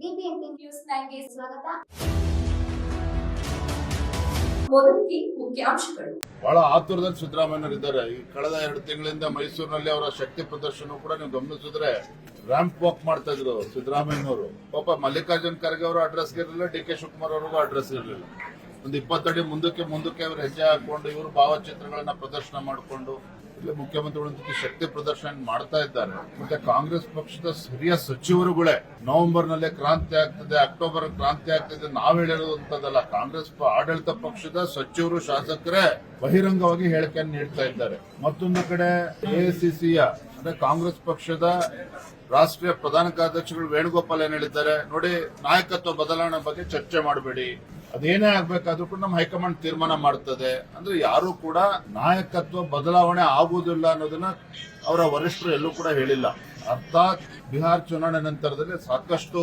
News ಸ್ವಾಗತ. ಮುಖ್ಯಾಂಶಗಳು. ಬಹಳ ಆತುರದಲ್ಲಿ ಸಿದ್ದರಾಮಯ್ಯನವರಿದ್ದಾರೆ ಈ ಕಳೆದ ಎರಡು ತಿಂಗಳಿಂದ ಮೈಸೂರಿನಲ್ಲಿ ಅವರ ಶಕ್ತಿ ಪ್ರದರ್ಶನ ಕೂಡ ನೀವು ಗಮನಿಸಿದ್ರೆ ರ್ಯಾಂಪ್ ವಾಕ್ ಮಾಡ್ತಾ ಇದ್ರು ಸಿದ್ದರಾಮಯ್ಯನವರು. ಪಾಪ ಮಲ್ಲಿಕಾರ್ಜುನ್ ಖರ್ಗೆ ಅವರು ಅಡ್ರೆಸ್ ಇರಲಿಲ್ಲ, ಡಿ ಕೆ ಶಿವಕುಮಾರ್ ಅವ್ರಿಗೂ ಅಡ್ರೆಸ್ ಇರಲಿಲ್ಲ. ಒಂದು ಇಪ್ಪತ್ತಡಿ ಮುಂದಕ್ಕೆ ಮುಂದಕ್ಕೆ ಅವರು ಹೆಜ್ಜೆ ಹಾಕೊಂಡು ಇವರು ಭಾವಚಿತ್ರಗಳನ್ನ ಪ್ರದರ್ಶನ ಮಾಡಿಕೊಂಡು ಇಲ್ಲಿ ಶಕ್ತಿ ಪ್ರದರ್ಶನ ಮಾಡ್ತಾ ಇದ್ದಾರೆ. ಮತ್ತೆ ಕಾಂಗ್ರೆಸ್ ಪಕ್ಷದ ಹಿರಿಯ ಸಚಿವರುಗಳೇ ನವೆಂಬರ್ ನಲ್ಲೇ ಕ್ರಾಂತಿ ಆಗ್ತದೆ, ಅಕ್ಟೋಬರ್ ಕ್ರಾಂತಿ ಆಗ್ತದೆ, ನಾವ್ ಹೇಳಿರುವಂತದ್ದಲ್ಲ ಕಾಂಗ್ರೆಸ್ ಆಡಳಿತ ಪಕ್ಷದ ಸಚಿವರು, ಶಾಸಕರೇ ಬಹಿರಂಗವಾಗಿ ಹೇಳಿಕೆಯನ್ನು ನೀಡ್ತಾ ಇದ್ದಾರೆ. ಮತ್ತೊಂದು ಕಡೆ ಎಐಸಿಸಿಯ ಅಂದ್ರೆ ಕಾಂಗ್ರೆಸ್ ಪಕ್ಷದ ರಾಷ್ಟ್ರೀಯ ಪ್ರಧಾನ ಕಾರ್ಯದರ್ಶಿಗಳು ವೇಣುಗೋಪಾಲ್ ಏನ್ ಹೇಳಿದ್ದಾರೆ? ನೋಡಿ, ನಾಯಕತ್ವ ಬದಲಾವಣೆ ಬಗ್ಗೆ ಚರ್ಚೆ ಮಾಡಬೇಡಿ. ಅದೇನೇ ಆಗ್ಬೇಕಾದ್ರೂ ಕೂಡ ನಮ್ಮ ಹೈಕಮಾಂಡ್ ತೀರ್ಮಾನ ಮಾಡ್ತದೆ. ಅಂದ್ರೆ ಯಾರು ಕೂಡ ನಾಯಕತ್ವ ಬದಲಾವಣೆ ಆಗುವುದಿಲ್ಲ ಅನ್ನೋದನ್ನ ಅವರ ವರಿಷ್ಠರು ಎಲ್ಲೂ ಕೂಡ ಹೇಳಿಲ್ಲ. ಅರ್ಥಾತ್ ಬಿಹಾರ್ ಚುನಾವಣೆ ನಂತರದಲ್ಲಿ ಸಾಕಷ್ಟು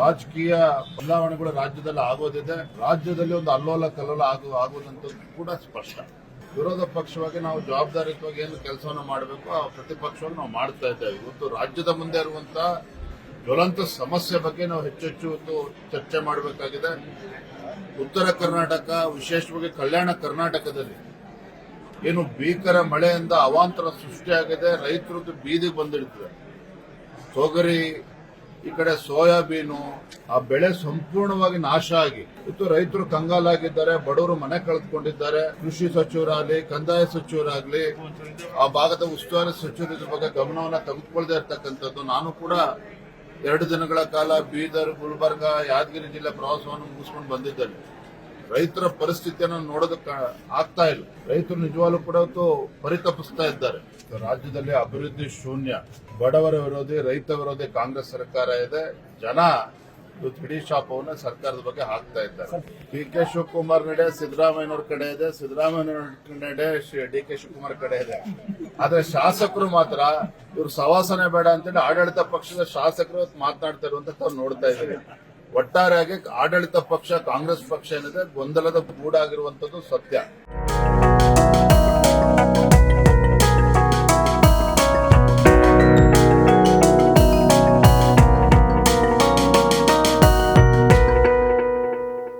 ರಾಜಕೀಯ ಬದಲಾವಣೆಗಳು ರಾಜ್ಯದಲ್ಲಿ ಆಗೋದಿದೆ. ರಾಜ್ಯದಲ್ಲಿ ಒಂದು ಅಲ್ಲೋಲ ಕಲ್ಲೋಲ ಆಗು ಆಗುವುದಂತದ್ದು ಕೂಡ ಸ್ಪಷ್ಟ. ವಿರೋಧ ಪಕ್ಷವಾಗಿ ನಾವು ಜವಾಬ್ದಾರಿಯುತವಾಗಿ ಏನು ಕೆಲಸವನ್ನು ಮಾಡಬೇಕು ಆ ಪ್ರತಿಪಕ್ಷವನ್ನು ನಾವು ಮಾಡ್ತಾ ಇದ್ದೇವೆ. ಇವತ್ತು ರಾಜ್ಯದ ಮುಂದೆ ಇರುವಂತಹ ಜ್ವಲಂತ ಸಮಸ್ಯೆ ಬಗ್ಗೆ ನಾವು ಹೆಚ್ಚೆಚ್ಚು ಚರ್ಚೆ ಮಾಡಬೇಕಾಗಿದೆ. ಉತ್ತರ ಕರ್ನಾಟಕ, ವಿಶೇಷವಾಗಿ ಕಲ್ಯಾಣ ಕರ್ನಾಟಕದಲ್ಲಿ ಏನು ಭೀಕರ ಮಳೆಯಿಂದ ಅವಾಂತರ ಸೃಷ್ಟಿಯಾಗಿದೆ, ರೈತರದ್ದು ಬೀದಿಗೆ ಬಂದಿರ್ತದೆ. ತೊಗರಿ, ಈ ಕಡೆ ಸೋಯಾಬೀನು, ಆ ಬೆಳೆ ಸಂಪೂರ್ಣವಾಗಿ ನಾಶ ಆಗಿ, ಇತ್ತು ರೈತರು ಕಂಗಾಲಾಗಿದ್ದಾರೆ, ಬಡವರು ಮನೆ ಕಳೆದುಕೊಂಡಿದ್ದಾರೆ. ಕೃಷಿ ಸಚಿವರಾಗಲಿ, ಕಂದಾಯ ಸಚಿವರಾಗಲಿ, ಆ ಭಾಗದ ಉಸ್ತುವಾರಿ ಸಚಿವರ ಬಗ್ಗೆ ಗಮನವನ್ನ ತೆಗೆದುಕೊಳ್ಳದೆ ಇರ್ತಕ್ಕಂಥದ್ದು. ನಾನು ಕೂಡ ಎರಡು ದಿನಗಳ ಕಾಲ ಬೀದರ್, ಗುಲ್ಬರ್ಗ, ಯಾದಗಿರಿ ಜಿಲ್ಲೆ ಪ್ರವಾಸವನ್ನು ಮುಗಿಸ್ಕೊಂಡು ಬಂದಿದ್ದಾರೆ ರೈತರ ಪರಿಸ್ಥಿತಿಯನ್ನು ನೋಡೋದಕ್ಕೆ ಆಗ್ತಾ ಇಲ್ಲ. ರೈತರು ನಿಜವಾಗ್ಲೂ ಕೂಡ ಪರಿತಪಿಸ್ತಾ ಇದ್ದಾರೆ. ರಾಜ್ಯದಲ್ಲಿ ಅಭಿವೃದ್ಧಿ ಶೂನ್ಯ. ಬಡವರ ವಿರೋಧಿ, ರೈತ ವಿರೋಧಿ ಕಾಂಗ್ರೆಸ್ ಸರ್ಕಾರ ಇದೆ. ಜನ ಇಡೀ ಶಾಪವನ್ನ ಸರ್ಕಾರದ ಬಗ್ಗೆ ಹಾಕ್ತಾ ಇದ್ದಾರೆ. ಡಿ ಕೆ ಶಿವಕುಮಾರ್ ನಡೆ ಸಿದ್ದರಾಮಯ್ಯನವ್ರ ಕಡೆ ಇದೆ. ಸಿದ್ದರಾಮಯ್ಯನವ್ರ ನಡೆ ಡಿ ಕೆ ಶಿವಕುಮಾರ್ ಕಡೆ ಇದೆ. ಆದ್ರೆ ಶಾಸಕರು ಮಾತ್ರ ಇವ್ರು ಸವಾಸನೆ ಬೇಡ ಅಂತೇಳಿ ಆಡಳಿತ ಪಕ್ಷದ ಶಾಸಕರು ಮಾತನಾಡ್ತಾ ಇರುವಂತ ನೋಡ್ತಾ ಇದ್ದೀವಿ. ಒಟ್ಟಾರೆಯಾಗಿ ಆಡಳಿತ ಪಕ್ಷ ಕಾಂಗ್ರೆಸ್ ಪಕ್ಷ ಏನಿದೆ ಗೊಂದಲದ ಗೂಡಾಗಿರುವಂತದ್ದು ಸತ್ಯ.